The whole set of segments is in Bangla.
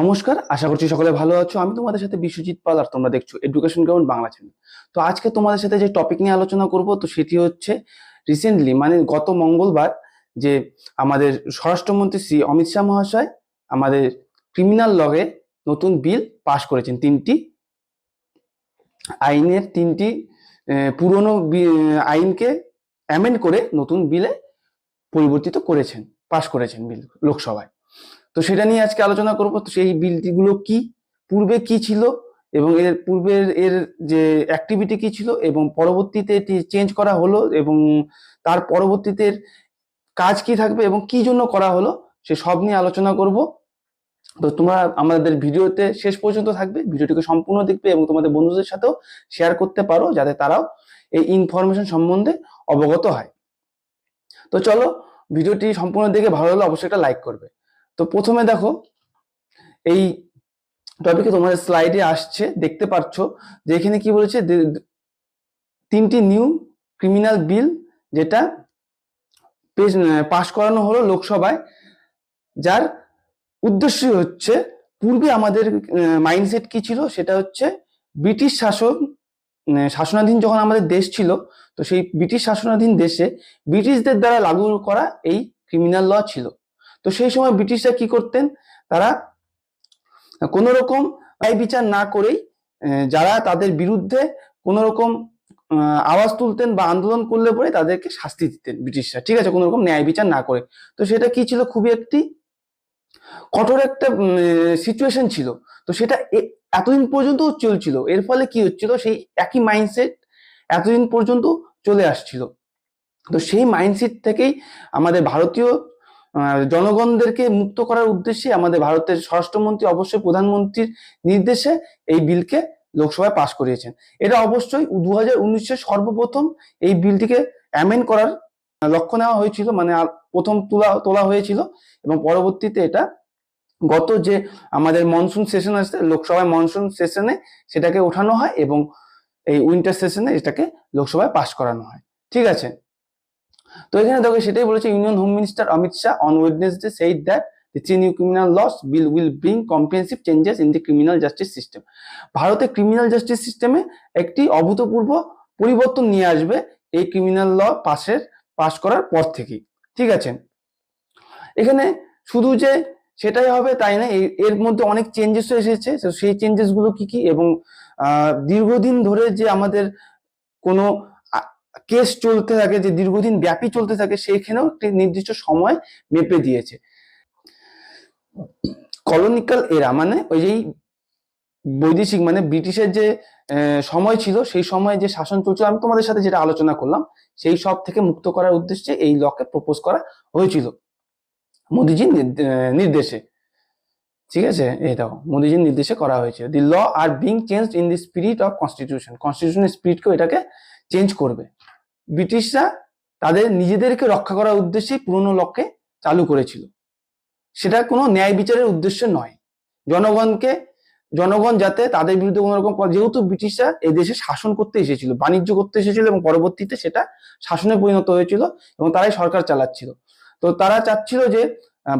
নমস্কার, আশা করছি সকলে ভালো আছো। আমি তোমাদের সাথে বিশ্বজিৎ পাল আর তোমরা দেখছ এডুকেশন গ্রাউন্ড বাংলা চ্যানেল তো আজকে তোমাদের সাথে যে টপিক নিয়ে আলোচনা করব, তো সেটি হচ্ছে রিসেন্টলি মানে গত মঙ্গলবার, যে আমাদের স্বরাষ্ট্রমন্ত্রী শ্রী অমিত শাহ মহাশয় আমাদের ক্রিমিনাল লগে নতুন বিল পাশ করেছেন। তিনটি আইনের তিনটি পুরনো আইনকে অ্যামেন্ড করে নতুন বিলে পরিবর্তিত করেছেন পাশ করেছেন বিল লোকসভায়। তো সেটা নিয়ে আজকে আলোচনা করব। তো সেই বিলটিগুলো কি? পূর্বে কি ছিল? এবং এর পূর্বের এর যে অ্যাক্টিভিটি কি ছিল? এবং পরবর্তীতে এটি চেঞ্জ করা হলো এবং তার পরবর্তীতে কাজ কি থাকবে এবং কি জন্য করা হলো, সে সব নিয়ে আলোচনা করব। তো তোমরা আমাদের ভিডিওতে শেষ পর্যন্ত থাকবে, ভিডিওটিকে সম্পূর্ণ দেখবে এবং তোমাদের বন্ধুদের সাথেও শেয়ার করতে পারো, যাতে তারাও এই ইনফরমেশন সম্বন্ধে অবগত হয়। তো চলো, ভিডিওটি সম্পূর্ণ দেখে ভালো হলে অবশ্যই একটা লাইক করবে। তো প্রথমে দেখো, এই টপিকে তোমাদের স্লাইডে আসছে, দেখতে পাচ্ছ যে এখানে কি বলেছে তিনটি নিউ ক্রিমিনাল বিল যেটা পাশ করানো হলো লোকসভায়। যার উদ্দেশ্য হচ্ছে, পূর্বে আমাদের মাইন্ডসেট কি ছিল? সেটা হচ্ছে ব্রিটিশ শাসন শাসনাধীন যখন আমাদের দেশ ছিল, তো সেই ব্রিটিশ শাসনাধীন দেশে ব্রিটিশদের দ্বারা লাগু করা এই ক্রিমিনাল ল ছিল। তো সেই সময় ব্রিটিশরা কি করতেন? তারা কোন রকম ন্যায় বিচার না করেই যারা তাদের বিরুদ্ধে কোন রকম আওয়াজ তুলতেন বা আন্দোলন করলে পরে তাদেরকে শাস্তি দিতেন ব্রিটিশরা। ঠিক আছে কোন রকম ন্যায় বিচার না করে। তো সেটা কি ছিল? খুবই একটি কঠোর একটা সিচুয়েশন ছিল। তো সেটা এতদিন পর্যন্ত চলছিল। এর ফলে কি হচ্ছিল? সেই একই মাইন্ডসেট এতদিন পর্যন্ত চলে আসছিল। তো সেই মাইন্ডসেট থেকেই আমাদের ভারতীয় জনগণদেরকে মুক্ত করার উদ্দেশ্যে আমাদের ভারতের স্বরাষ্ট্রমন্ত্রী, অবশ্যই প্রধানমন্ত্রীর নির্দেশে এই বিলকে লোকসভায় পাশ করিয়েছেন। এটা অবশ্যই দু হাজার সর্বপ্রথম এই বিলটিকে অ্যামেন্ড করার লক্ষ্য নেওয়া হয়েছিল মানে প্রথম তোলা তোলা হয়েছিল এবং পরবর্তীতে এটা গত যে আমাদের মনসুন সেশন আসছে লোকসভায় মনসুন সেশনে সেটাকে ওঠানো হয় এবং এই উইন্টার সেশনে এটাকে লোকসভায় পাশ করানো হয়। ঠিক আছে? তো এখানে দেখো সেটাই বলেছে union home minister Amit Shah on Wednesday said that ভারতে ক্রিমিনাল জাস্টিস সিস্টেমে একটি অভূতপূর্ব পরিবর্তন নিয়ে আসবে এই ক্রিমিনাল ল পাশের পাশ করার পর থেকেই ঠিক আছে? এখানে শুধু যে সেটাই হবে তাই না এর- মধ্যে অনেক চেঞ্জেস এসেছে। সেই চেঞ্জেসগুলো কি কি? এবং দীর্ঘদিন ধরে যে আমাদের কোনো কেস চলতে থাকে, যে দীর্ঘদিন ব্যাপী চলতে থাকে, সেইখানেও একটি নির্দিষ্ট সময় মেপে দিয়েছে। কলোনিক্যাল এরা মানে ওই যেই বৈদেশিক মানে ব্রিটিশের যে সময় ছিল, সেই সময় যে শাসন চলছিল, আমি তোমাদের সাথে যেটা আলোচনা করলাম, সেই সব থেকে মুক্ত করার উদ্দেশ্যে এই লকে প্রপোজ করা হয়েছিল। মোদিজির নির্দে- নির্দেশে। ঠিক আছে? দেখো, মোদিজির নির্দেশে করা হয়েছে। The law are being change in the spirit of constitution কনস্টিটিউশনের স্পিরিটকেও এটাকে চেঞ্জ করবে। ব্রিটিশরা তাদের নিজেদেরকে রক্ষা করার উদ্দেশ্যেই পুরনো লক্ষ্যে চালু করেছিল। সেটা কোনো ন্যায় বিচারের উদ্দেশ্য নয়। জনগণকে, জনগণ যাতে তাদের বিরুদ্ধে কোনো রকম যেহেতু ব্রিটিশরা এই দেশে শাসন করতে এসেছিল, বাণিজ্য করতে এসেছিল এবং পরবর্তীতে সেটা শাসনে পরিণত হয়েছিল এবং তারাই সরকার চালাচ্ছিল। তো তারা চাচ্ছিল যে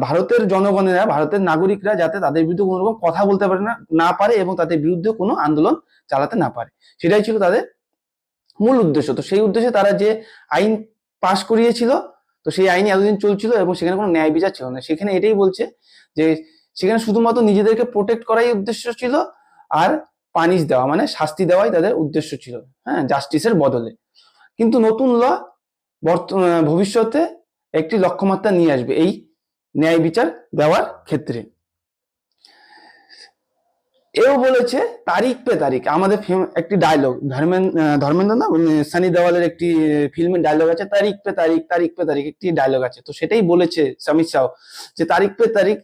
ভারতের জনগণেরা, ভারতের নাগরিকরা যাতে তাদের বিরুদ্ধে কোনো রকম কথা বলতে পারে না না পারে এবং তাদের বিরুদ্ধে কোনো আন্দোলন চালাতে না পারে। সেটাই ছিল তাদের মূল উদ্দেশ্য। তো সেই উদ্দেশ্যে তারা যে আইন পাশ করিয়েছিল, তো সেই আইন এতদিন চলছিল এবং সেখানে কোনো ন্যায় বিচার ছিল না। সেখানে এটাই বলছে যে, সেখানে শুধুমাত্র নিজেদেরকে প্রোটেক্ট করাই উদ্দেশ্য ছিল আর পানিশ দেওয়া মানে শাস্তি দেওয়াই তাদের উদ্দেশ্য ছিল হ্যাঁ জাস্টিসের বদলে। কিন্তু নতুন ল ভবিষ্যতে একটি লক্ষ্যমাত্রা নিয়ে আসবে এই ন্যায় বিচার দেওয়ার ক্ষেত্রে। এও বলেছে তারিখ পে তারিখ। আমাদের একটি ডায়লগ ধর্মেন্দ্র না? সানি দেওয়ালের একটি ফিল্মের ডায়লগ আছে, তারিখ পে তারিখ তারিখ পে তারিখ একটি ডায়লগ আছে। তো সেটাই বলেছে সমীর শাহ যে তারিখ পে তারিখ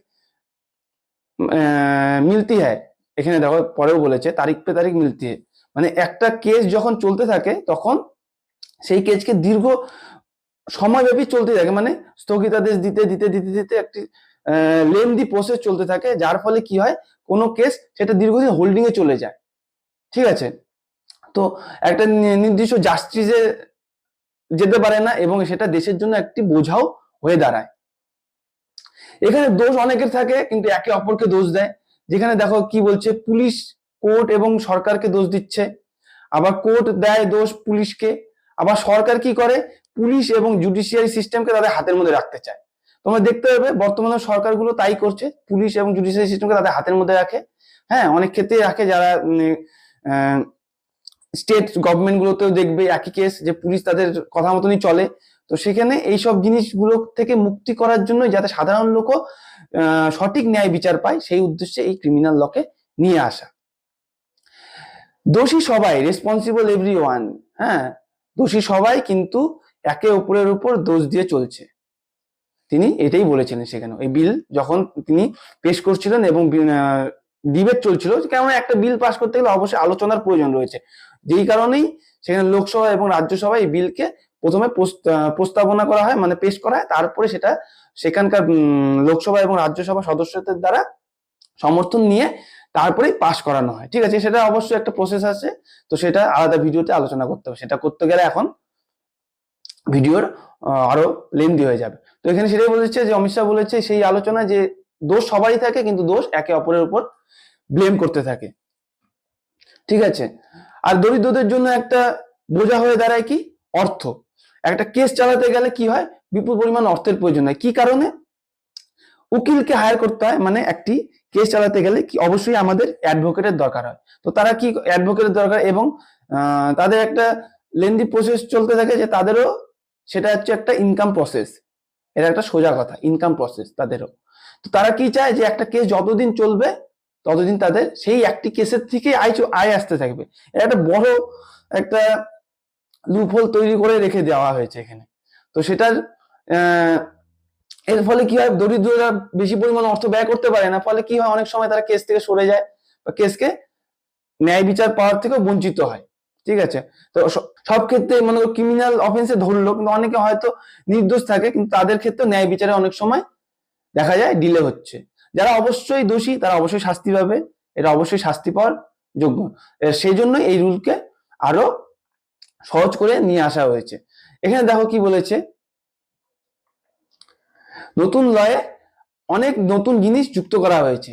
মিলতি হ্যায়। এখানে দেখো, পরেও বলেছে, তারিখ পে তারিখ মিলতি হ্যায়। মানে একটা কেস যখন চলতে থাকে, তখন সেই কেসকে দীর্ঘ সময়ব্যাপী চলতে থাকে। মানে স্থগিতাদেশ দিতে দিতে দিতে দিতে একটি লেন্দি প্রসেস চলতে থাকে, যার ফলে কি হয়? কোনো কেস সেটা দীর্ঘদিন হোল্ডিং এ চলে যায়। ঠিক আছে? তো একটা নির্দিষ্ট জাস্টিসে যেতে পারে না এবং সেটা দেশের জন্য একটি বোঝাও হয়ে দাঁড়ায়। এখানে দোষ অনেকের থাকে, কিন্তু একে অপরকে দোষ দেয়। যেখানে দেখো কি বলছে, পুলিশ, কোর্ট এবং সরকারকে দোষ দিচ্ছে। আবার কোর্ট দেয় দোষ পুলিশকে। আবার সরকার কি করে? পুলিশ এবং জুডিশিয়ারি সিস্টেমকে তাদের হাতের মধ্যে রাখতে চায়। তোমরা দেখতে পাবে বর্তমানে সরকারগুলো তাই করছে, পুলিশ এবং জুডিশিয়ারি সিস্টেমকে তাদের হাতের মধ্যে রাখে। হ্যাঁ অনেক ক্ষেত্রেই রাখে যারা স্টেট গভর্নমেন্ট গুলোতেও দেখবে একই কেস যে পুলিশ তাদের কথা মতনই চলে। তো সেখানে এইসব জিনিসগুলো থেকে মুক্তি করার জন্য যাতে সাধারণ লোকও সঠিক ন্যায় বিচার পায়, সেই উদ্দেশ্যে এই ক্রিমিনাল লকে নিয়ে আসা। দোষী সবাই রেসপন্সিবল এভরি ওয়ান হ্যাঁ দোষী সবাই কিন্তু একে অপরের উপর দোষ দিয়ে চলছে। তিনি এটাই বলেছিলেন সেখানে। এই বিল যখন তিনি পেশ করছিলেন এবং ডিবেট চলছিল কেমন একটা বিল পাস করতে গেলে অবশ্যই আলোচনার প্রয়োজন রয়েছে। যেই কারণেই সেখানে লোকসভা এবং রাজ্যসভা এই বিলকে প্রথমে প্রস্ত- প্রস্তাবনা করা হয় মানে পেশ করা হয়, তারপরে সেটা সেখানকার লোকসভা এবং রাজ্যসভা সদস্যদের দ্বারা সমর্থন নিয়ে তারপরেই পাশ করানো হয়। ঠিক আছে, সেটা অবশ্যই একটা প্রসেস আছে, তো সেটা আলাদা ভিডিওতে আলোচনা করতে হবে। সেটা করতে গেলে এখন ভিডিওর আরও লেন্দি হয়ে যাবে। তো এখানে সেটাই বলেছে যে, অমিত শাহ বলেছে সেই আলোচনা যে দোষ সবারই থাকে, কিন্তু দোষ একে অপরের উপর ব্লেম করতে থাকে। ঠিক আছে? আর দরিদ্রদের জন্য একটা বোঝা হয়ে দাঁড়ায় কি? অর্থ। একটা কেস চালাতে গেলে কি হয়? বিপুল পরিমাণ অর্থের প্রয়োজন হয়। কি কারণে? উকিলকে হায়ার করতে হয় মানে একটি কেস চালাতে গেলে কি অবশ্যই আমাদের অ্যাডভোকেটের দরকার হয়। তো তারা কি অ্যাডভোকেটের দরকার? এবং তাদের একটা লেন্দি প্রসেস চলতে থাকে যে তাদেরও সেটা হচ্ছে একটা ইনকাম প্রসেস এটা একটা সোজা কথা ইনকাম প্রসেস তাদেরও। তো তারা কি চায় যে একটা কেস যতদিন চলবে, ততদিন তাদের সেই একটি কেসের থেকে আয় আয় আসতে থাকবে। এটা একটা বড় একটা লুপহোল তৈরি করে রেখে দেওয়া হয়েছে এখানে। তো সেটার এর ফলে কি হয়? দরিদ্ররা বেশি পরিমাণ অর্থ ব্যয় করতে পারে না, ফলে কি হয়? অনেক সময় তারা কেস থেকে সরে যায় বা কেসকে ন্যায় বিচার পাওয়ার থেকেও বঞ্চিত হয়। ঠিক আছে? তো সব ক্ষেত্রে মনে করো ক্রিমিনাল অফেন্সে ধরলো, কিন্তু অনেকে হয়তো নির্দোষ থাকে, কিন্তু তাদের ক্ষেত্রে ন্যায় বিচারে অনেক সময় দেখা যায় ডিলে হচ্ছে। যারা অবশ্যই দোষী, তারা অবশ্যই শাস্তি পাবে এটা অবশ্যই শাস্তি পাওয়ার যোগ্য সেই জন্য এই রুলকে আরও সহজ করে নিয়ে আসা হয়েছে। এখানে দেখো কি বলেছে? নতুন লয়ে অনেক নতুন জিনিস যুক্ত করা হয়েছে।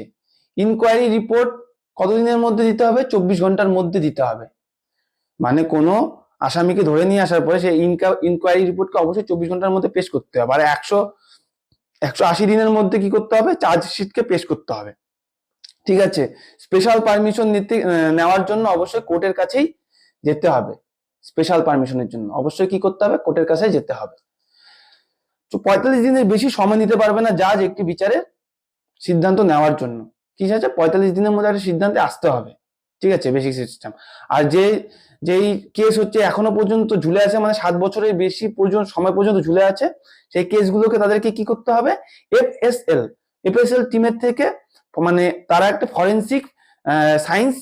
ইনকোয়ারি রিপোর্ট কতদিনের মধ্যে দিতে হবে? চব্বিশ ঘণ্টার মধ্যে দিতে হবে। মানে কোনো আসামিকে ধরে নিয়ে আসার পরে সেই ইনকোয়ারি রিপোর্টকে অবশ্যই চব্বিশ ঘণ্টার মধ্যে পেশ করতে হবে। আর একশো একশো আশি দিনের মধ্যে কি করতে হবে? চার্জশিটকে পেশ করতে হবে। ঠিক আছে? স্পেশাল পারমিশন নিতে নেওয়ার জন্য অবশ্যই কোর্টের কাছেই যেতে হবে। স্পেশাল পারমিশনের জন্য। অবশ্যই কি করতে হবে? কোর্টের কাছে যেতে হবে। তো পঁয়তাল্লিশ দিনের বেশি সময় নিতে পারবে না জাজ একটি বিচারে সিদ্ধান্ত নেওয়ার জন্য। কি আছে পঁয়তাল্লিশ দিনের মধ্যে একটা সিদ্ধান্তে আসতে হবে। ঠিক আছে বেসিক সিস্টেম আর যে, যেই কেস হচ্ছে এখনও পর্যন্ত ঝুলে আছে মানে সাত বছরের বেশি পর্যন্ত, সময় পর্যন্ত ঝুলে আছে, সেই কেসগুলোকে তাদেরকে কি করতে হবে? এফএসএল এফএসএল টিমের থেকে মানে তারা একটা ফরেন্সিক সায়েন্স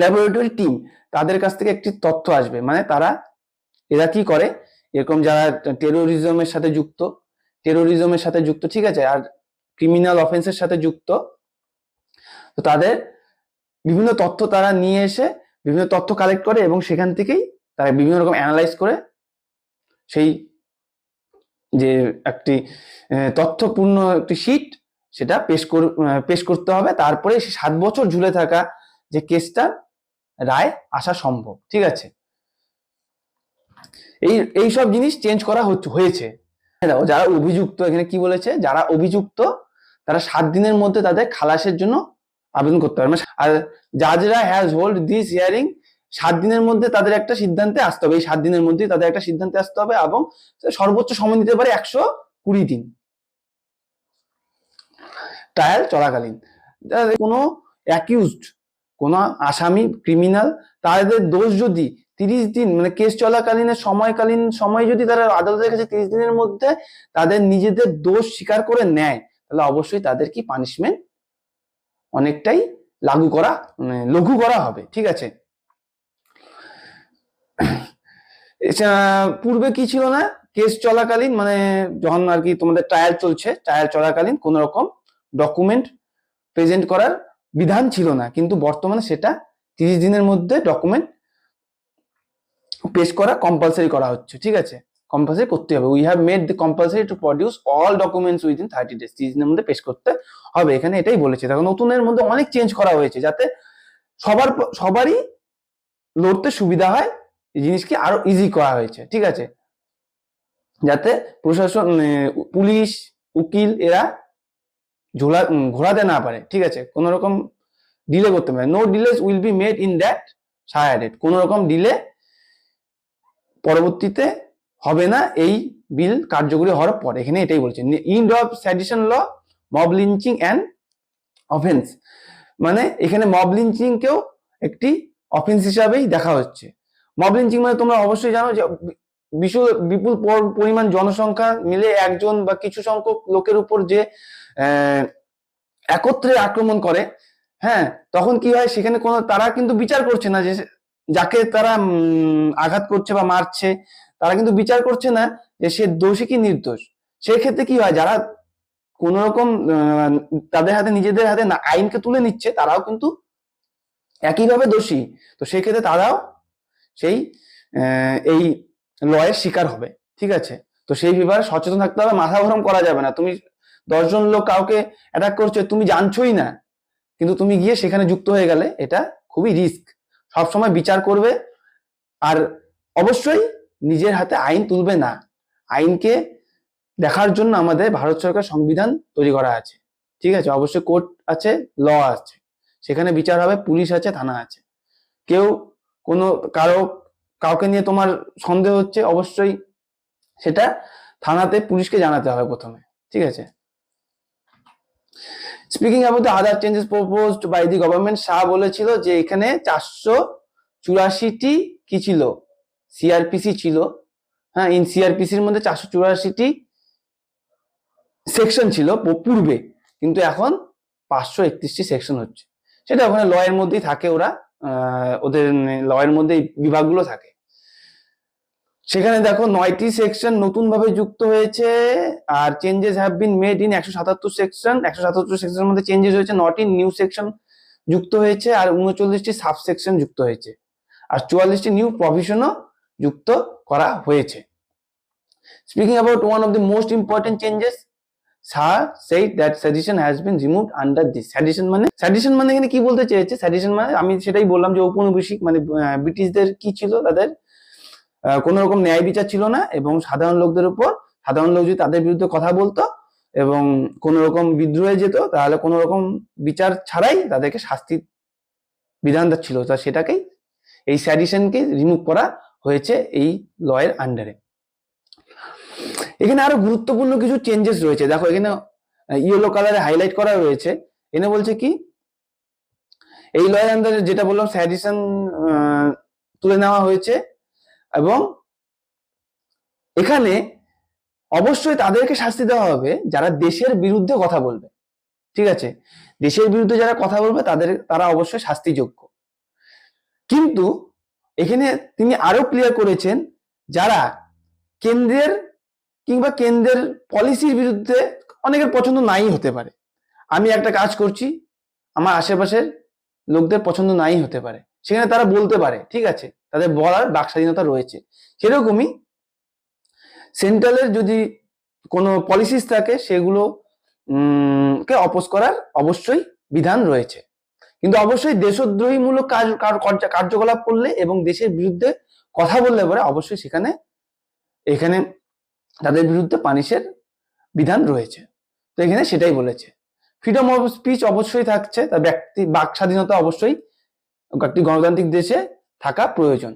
ল্যাবরেটরি টিম তাদের কাছ থেকে একটি তথ্য আসবে। মানে তারা, এরা কি করে? এরকম যারা টেরোরিজমের সাথে যুক্ত টেরোরিজমের সাথে যুক্ত, ঠিক আছে? আর ক্রিমিনাল অফেন্সের সাথে যুক্ত, তো তাদের বিভিন্ন তথ্য তারা নিয়ে এসে বিভিন্ন তথ্য কালেক্ট করে এবং সেখান থেকেই তারা বিভিন্ন রকম অ্যানালাইজ করে সেই যে একটি তথ্যপূর্ণ একটি শীট সেটা পেশ কর পেশ করতে হবে। তারপরে সেই সাত বছর ঝুলে থাকা যে কেসটা রায় আসা সম্ভব, ঠিক আছে? এই এই সব জিনিস চেঞ্জ করা হয়েছে। যারা অভিযুক্ত, এখানে কি বলেছে? যারা অভিযুক্ত, তারা সাত দিনের মধ্যে তাদের খালাসের জন্য আবেদন করতে পারবে। আর জাজরা হ্যাজ হোল্ড দিস হিয়ারিং সাত দিনের মধ্যে তাদের একটা সিদ্ধান্তে আসতে হবে। এই সাত দিনের মধ্যেই তাদের একটা সিদ্ধান্তে আসতে হবে এবং সর্বোচ্চ সময় নিতে পারে একশো কুড়ি দিন। ট্রায়াল চলাকালীন। কোনো অ্যাকিউজড কোনো আসামি ক্রিমিনাল তাদের দোষ যদি তিরিশ দিন মানে কেস চলাকালীন সময়কালীন সময় যদি তারা আদালতের কাছে তিরিশ দিনের মধ্যে তাদের নিজেদের দোষ স্বীকার করে নেয়, তাহলে অবশ্যই তাদের কি পানিশমেন্ট অনেকটাই লাগু করা মানে লঘু করা হবে, ঠিক আছে? পূর্বে কি ছিল না? কেস চলাকালীন মানে যখন আর কি তোমাদের ট্রায়াল চলছে ট্রায়াল চলাকালীন কোন রকম ডকুমেন্ট প্রেজেন্ট করার বিধান ছিল না। কিন্তু বর্তমানে সেটা তিরিশ দিনের মধ্যে ডকুমেন্ট পেশ করা কম্পালসারি করা হচ্ছে, ঠিক আছে? কম্পালসারি করতে হবে। We have made the compulsory to produce all documents within thirty days তিরিশ দিনের মধ্যে পেশ করতে হবে। এখানে এটাই বলেছে। দেখো, নতুনের মধ্যে অনেক চেঞ্জ করা হয়েছে যাতে সবার সবারই লড়তে সুবিধা হয়। এই জিনিসকে আরও ইজি করা হয়েছে। ঠিক আছে? যাতে প্রশাসন পুলিশ, উকিল এরা ঝোলা ঘোরাতে না পারে। ঠিক আছে? কোন রকম ডিলে করতে পারে। No delays will be made in that সায়ারেড কোন রকম ডিলে পরবর্তীতে হবে না, এই বিল কার্যকরী হওয়ার পর। এখানে এটাই বলছে end of sedition law mob lynching and offence মানে এখানে মব লিঞ্চিং কেও একটি অফেন্স হিসাবেই দেখা হচ্ছে। মব লিঞ্চিং মানে তোমরা অবশ্যই জানো যে বিশু, বিপুল পরিমাণ জনসংখ্যা মিলে একজন বা কিছু সংখ্যক লোকের উপর যে একত্রে আক্রমণ করে হ্যাঁ তখন কি হয়, সেখানে কোনো, তারা কিন্তু বিচার করছে না যে, যাকে তারা আঘাত করছে বা মারছে তারা কিন্তু বিচার করছে না যে সে দোষী কি নির্দোষ। সেই ক্ষেত্রে কি হয়, যারা কোন রকম তাদের হাতে, নিজেদের হাতে না- আইনকে তুলে নিচ্ছে, তারাও কিন্তু একইভাবে দোষী। তো সেই ক্ষেত্রে তারাও সেই এই লয়ের শিকার হবে, ঠিক আছে? তো সেই ব্যাপারে সচেতন থাকতে হবে, মাথা গরম করা যাবে না। তুমি দশজন লোক কাউকে অ্যাটাক করছে, তুমি জানছোই না, কিন্তু তুমি গিয়ে সেখানে যুক্ত হয়ে গেলে এটা খুবই রিস্ক সবসময় বিচার করবে, আর অবশ্যই নিজের হাতে আইন তুলবে না। আইনকে দেখার জন্য আমাদের ভারত সরকার সংবিধান তৈরি করা আছে। ঠিক আছে? অবশ্যই কোর্ট আছে, ল আছে। সেখানে বিচার হবে, পুলিশ আছে, থানা আছে। কেউ কোনো, কারও, কাউকে নিয়ে তোমার সন্দেহ হচ্ছে, অবশ্যই সেটা থানাতে পুলিশকে জানাতে হবে প্রথমে। ঠিক আছে? Speaking about the other changes proposed by the government Shah বলেছিল যে এখানে চারশো চুরাশিটি কি ছিল? সিআরপিসি ছিল। হ্যাঁ ইন সিআরপিসির মধ্যে চারশো চুরাশিটি সেকশন ছিল পূর্বে। কিন্তু এখন পাঁচশো একত্রিশটি সেকশন হচ্ছে। সেটা ওখানে লয়ের মধ্যেই থাকে ওরা ওদের লয়ের মধ্যে বিভাগগুলো থাকে। সেখানে দেখো নয়টি সেকশন নতুন ভাবে যুক্ত হয়েছে, আর changes have been made in একশো সাতাত্তর সেকশন একশো সাতাত্তর সেকশনের মধ্যে চেঞ্জেস হয়েছে, নটি নিউ সেকশন যুক্ত হয়েছে, আর উনচল্লিশটি সাব সেকশন যুক্ত হয়েছে। আর চুয়াল্লিশটি নিউ প্রভিশনও যুক্ত করা হয়েছে। Speaking about one of the most important changes sir said that sedition has been removed under this sedition মানে সেডিশন মানে এখানে কি বলতে চেয়েছে? সেডিশন মানে আমি সেটাই বললাম যে ঔপনিবেশিক মানে ব্রিটিশদের কি ছিল তাদের? কোনো রকম ন্যায় বিচার ছিল না এবং সাধারণ লোকদের উপর, সাধারণ লোক যদি তাদের বিরুদ্ধে কথা বলতো এবং কোনো রকম বিদ্রোহে যেত, তাহলে কোনো রকম বিচার ছাড়াই তাদেরকে শাস্তি বিধান ছিল। তা সেটাকেই, এই স্যাডিশনকে রিমুভ করা হয়েছে এই লয়ের আন্ডারে এখানে আরও গুরুত্বপূর্ণ কিছু চেঞ্জেস রয়েছে। দেখো, এখানে ইয়েলো কালারে হাইলাইট করা রয়েছে। এখানে বলছে কি, এই লয়ের আন্ডারে যেটা বললাম স্যাডিশন তুলে নেওয়া হয়েছে এবং এখানে অবশ্যই তাদেরকে শাস্তি দেওয়া হবে যারা দেশের বিরুদ্ধে কথা বলবে। ঠিক আছে? দেশের বিরুদ্ধে যারা কথা বলবে, তাদের, তারা অবশ্যই শাস্তিযোগ্য। কিন্তু এখানে তিনি আরও ক্লিয়ার করেছেন যারা কেন্দ্রের কিংবা কেন্দ্রের পলিসির বিরুদ্ধে অনেকের পছন্দ নাই হতে পারে। আমি একটা কাজ করছি, আমার আশেপাশের লোকদের পছন্দ নাই হতে পারে। সেখানে তারা বলতে পারে, ঠিক আছে, তাদের বলার বাক স্বাধীনতা রয়েছে। সেরকমই সেন্ট্রালের যদি কোনো পলিসিস থাকে, সেগুলো কে অপোজ করার অবশ্যই বিধান রয়েছে। কিন্তু অবশ্যই দেশদ্রোহীমূলক কাজ কার্যকলাপ করলে এবং দেশের বিরুদ্ধে কথা বললে পরে অবশ্যই সেখানে, এখানে তাদের বিরুদ্ধে পানিশের বিধান রয়েছে। তো এখানে সেটাই বলেছে। ফ্রিডম অফ স্পিচ অবশ্যই থাকছে তার ব্যক্তি, বাক স্বাধীনতা অবশ্যই একটি গণতান্ত্রিক দেশে থাকা প্রয়োজন।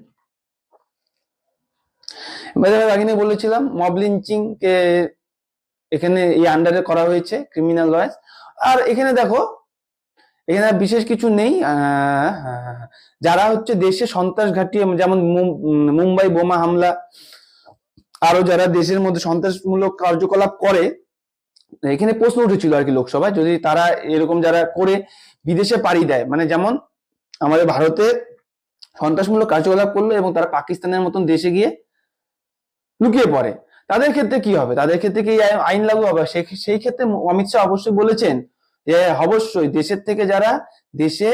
এবার আগে বলেছিলাম মব লিঞ্চিং কে এখানে এই আন্ডারে করা হয়েছে ক্রিমিনাল লয়েস আর এখানে দেখো এখানে বিশেষ কিছু নেই যারা হচ্ছে দেশে সন্ত্রাস ঘাটিয়ে যেমন মুম্বাই বোমা হামলা, আরও যারা দেশের মধ্যে সন্ত্রাসমূলক কার্যকলাপ করে, এখানে প্রশ্ন উঠেছিল আর কি লোকসভায়, যদি তারা এরকম যারা করে বিদেশে পাড়ি দেয় মানে যেমন আমাদের ভারতে সন্ত্রাসমূলক কার্যকলাপ করল এবং তারা পাকিস্তানের মতন দেশে গিয়ে লুকিয়ে পড়ে, তাদের ক্ষেত্রে কি হবে? তাদের ক্ষেত্রে কি আইন- লাগু হবে? সেই ক্ষেত্রে অমিত শাহ অবশ্যই বলেছেন যে অবশ্যই দেশের থেকে যারা দেশে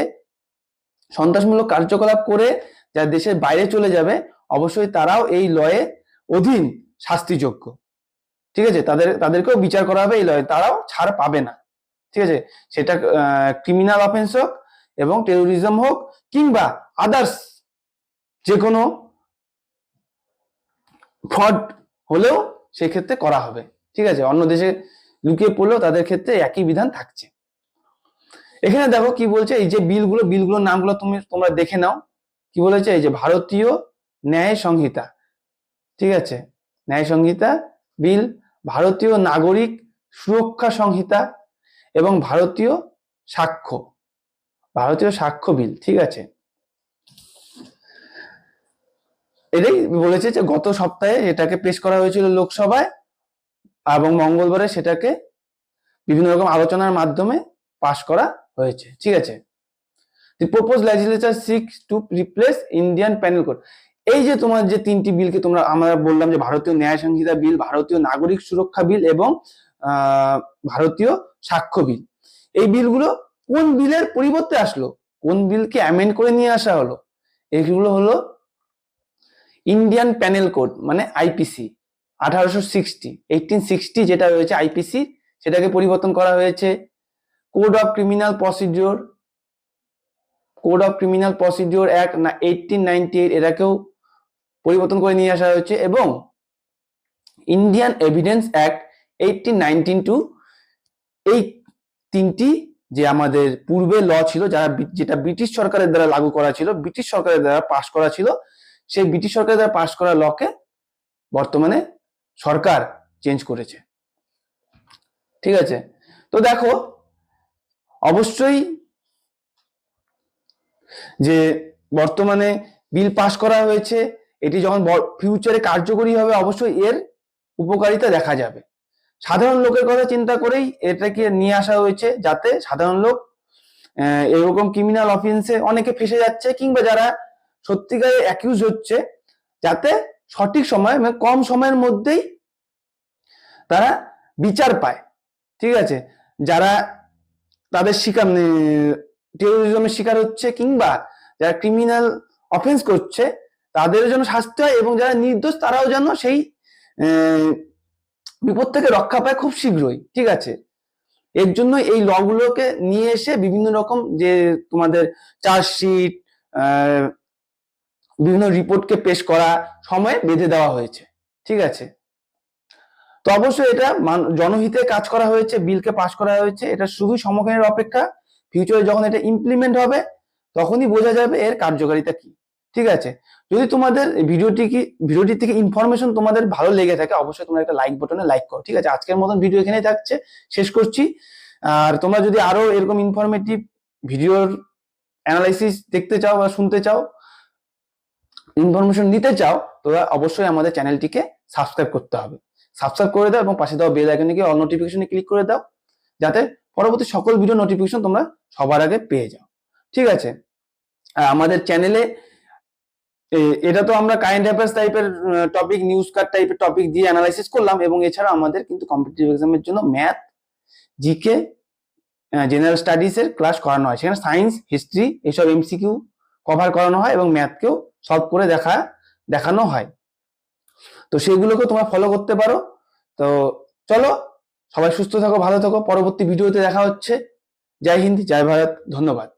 সন্ত্রাসমূলক কার্যকলাপ করে যারা দেশের বাইরে চলে যাবে, অবশ্যই তারাও এই লয়ে অধীন শাস্তিযোগ্য। ঠিক আছে? তাদের, তাদেরকেও বিচার করা হবে এই লয়ে। তারাও ছাড় পাবে না। ঠিক আছে? সেটা ক্রিমিনাল অফেন্স হোক এবং টেরোরিজম হোক কিংবা আদার্স যে কোনো ফ্রড হলেও সেক্ষেত্রে করা হবে। ঠিক আছে? অন্য দেশে লুকিয়ে পড়লেও তাদের ক্ষেত্রে একই বিধান থাকছে। এখানে দেখো কি বলছে, এই যে বিলগুলো, বিলগুলোর নামগুলো তুমি, তোমরা দেখে নাও। কি বলেছে? এই যে ভারতীয় ন্যায় সংহিতা। ঠিক আছে? ন্যায় সংহিতা, বিল, ভারতীয় নাগরিক সুরক্ষা সংহিতা এবং ভারতীয় সাক্ষ্য। ভারতীয় সাক্ষ্য বিল, ঠিক আছে? এটাই বলেছে যে গত সপ্তাহে এটাকে পেশ করা হয়েছিল লোকসভায় এবং মঙ্গলবারে সেটাকে বিভিন্ন রকম আলোচনার মাধ্যমে পাশ করা হয়েছে। ঠিক আছে? The propose legislature seeks to replace Indian penal code এই যে তোমার যে তিনটি বিলকে তোমরা, আমরা বললাম যে ভারতীয় ন্যায় সংহিতা বিল, ভারতীয় নাগরিক সুরক্ষা বিল এবং ভারতীয় সাক্ষ্য বিল। এই বিলগুলো কোন বিলের পরিবর্তে আসলো? কোন বিলকে অ্যামেন্ড করে নিয়ে আসা হলো? এগুলো হলো ইন্ডিয়ান প্যানেল কোড মানে আইপিসি আঠারোশো সিক্সটি এইটিন সিক্সটি যেটা রয়েছে আইপিসি সেটাকে পরিবর্তন করা হয়েছে। Code of criminal procedure code of criminal procedure act না এইটিন নাইনটি এইট এটাকেও পরিবর্তন করে নিয়ে আসা হয়েছে এবং Indian evidence act eighteen ninety two এই তিনটি যে আমাদের পূর্বে ল ছিল, যারা যেটা ব্রিটিশ সরকারের দ্বারা লাগু করা ছিল, ব্রিটিশ সরকারের দ্বারা পাশ করা ছিল, সেই ব্রিটিশ সরকারের দ্বারা পাশ করা লকে বর্তমানে সরকার চেঞ্জ করেছে। ঠিক আছে? তো দেখো অবশ্যই যে বর্তমানে বিল পাস করা হয়েছে, এটি যখন ফিউচারে কার্যকরী হবে, অবশ্যই এর উপকারিতা দেখা যাবে। সাধারণ লোকের কথা চিন্তা করেই এটাকে নিয়ে আসা হয়েছে যাতে সাধারণ লোক এরকম ক্রিমিনাল অফেন্সে অনেকে ফেসে যাচ্ছে কিংবা যারা সত্যিকারে অ্যাকিউজ হচ্ছে, যাতে সঠিক সময় মানে কম সময়ের মধ্যেই তারা বিচার পায়। ঠিক আছে? যারা তাদের শিকার টেরোরিজমের শিকার হচ্ছে কিংবা যারা ক্রিমিনাল অফেন্স করছে, তাদের জন্য শাস্তি হয় এবং যারা নির্দোষ, তারাও যেন সেই বিপদ থেকে রক্ষা পায় খুব শীঘ্রই, ঠিক আছে? এর জন্য এই লগুলোকে নিয়ে এসে বিভিন্ন রকম যে তোমাদের চার্জশিট বিভিন্ন রিপোর্টকে পেশ করা সময় বেঁধে দেওয়া হয়েছে, ঠিক আছে? তো অবশ্যই এটা জনহিতে কাজ করা হয়েছে, বিলকে পাশ করা হয়েছে, এটা শুধুই সমকালীনের অপেক্ষা। ফিউচারে যখন এটা ইমপ্লিমেন্ট হবে, তখনই বোঝা যাবে এর কার্যকারিতা কি। ঠিক আছে? যদি তোমাদের ভিডিওটি কি, ভিডিওটি থেকে ইনফরমেশন তোমাদের ভালো লেগে থাকে, অবশ্যই তোমরা একটা লাইক বাটনে লাইক করো। ঠিক আছে? আজকের মতন ভিডিও এখানেই থাকছে। শেষ করছি। আর তোমরা যদি আরও এরকম ইনফরমেটিভ ভিডিওর অ্যানালাইসিস দেখতে চাও বা শুনতে চাও ইনফরমেশন নিতে চাও, তোমরা অবশ্যই আমাদের চ্যানেলটিকে সাবস্ক্রাইব করতে হবে। সাবস্ক্রাইব করে দাও এবং পাশে দাও বেল আইকনে গিয়ে অল নোটিফিকেশনে ক্লিক করে দাও, যাতে পরবর্তী সকল ভিডিও নোটিফিকেশন তোমরা সবার আগে পেয়ে যাও। ঠিক আছে? আর আমাদের চ্যানেলে এটা তো আমরা কাইন্ড অ্যাফেয়ার্স টাইপের টপিক নিউজ কার্ড টাইপের টপিক দিয়ে অ্যানালাইসিস করলাম এবং এছাড়া আমাদের কিন্তু কম্পিটিটিভ এক্সামের জন্য ম্যাথ জিকে জেনারেল স্টাডিজের ক্লাস করানো হয়। সেখানে সায়েন্স হিস্ট্রি এসব এমসিকিউ কভার করানো হয় এবং ম্যাথকেও সলভ করে দেখা, দেখানো হয়। তো সেগুলোকে তোমরা ফলো করতে পারো। তো চলো, সবাই সুস্থ থাকো, ভালো থাকো। পরবর্তী ভিডিওতে দেখা হচ্ছে। জয় হিন্দ, জয় ভারত। ধন্যবাদ।